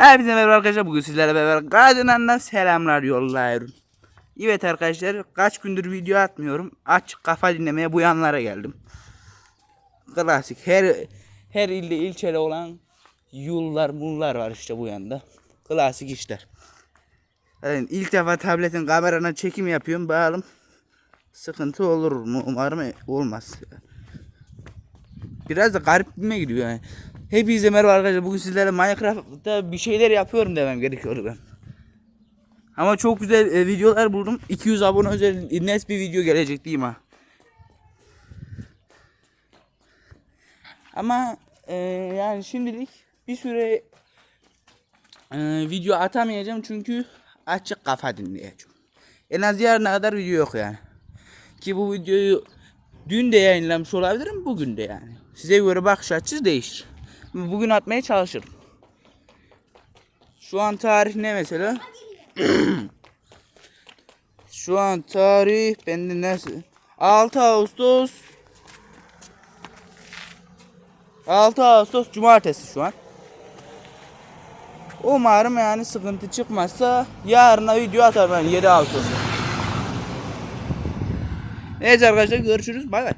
Hepinize merhaba arkadaşlar. Bugün sizlerle beraber Gaziantep'ten selamlar yolluyorum. Evet arkadaşlar kaç gündür video atmıyorum. Açık kafa dinlemeye bu yanlara geldim. Klasik her her ilde ilçeli olan yollar bunlar var işte bu yanda. Klasik işler. Yani ilk defa tabletin kamerana çekim yapıyorum. Bakalım sıkıntı olur mu? Umarım olmaz. Biraz da garibime gidiyor yani. Hepinize merhaba arkadaşlar. Bugün sizlerle Minecraft'ta bir şeyler yapıyorum demem gerekiyor ben. Ama çok güzel e, videolar buldum. 200 abone özel net bir video gelecek değil mi? Ama e, yani şimdilik bir süre e, video atamayacağım çünkü açık kafa dinleyeceğim. En az yarına kadar video yok yani. Ki bu videoyu dün de yayınlamış olabilirim bugün de yani. Size göre bakış açısı değişir. Bugün atmaya çalışırım. Şu an tarih ne mesela? Şu an tarih bende nasıl? 6 Ağustos 6 Ağustos Cumartesi şu an. Umarım yani sıkıntı çıkmazsa yarına video atarım ben 7 Ağustos'ta. Neyse arkadaşlar görüşürüz. Bay bay.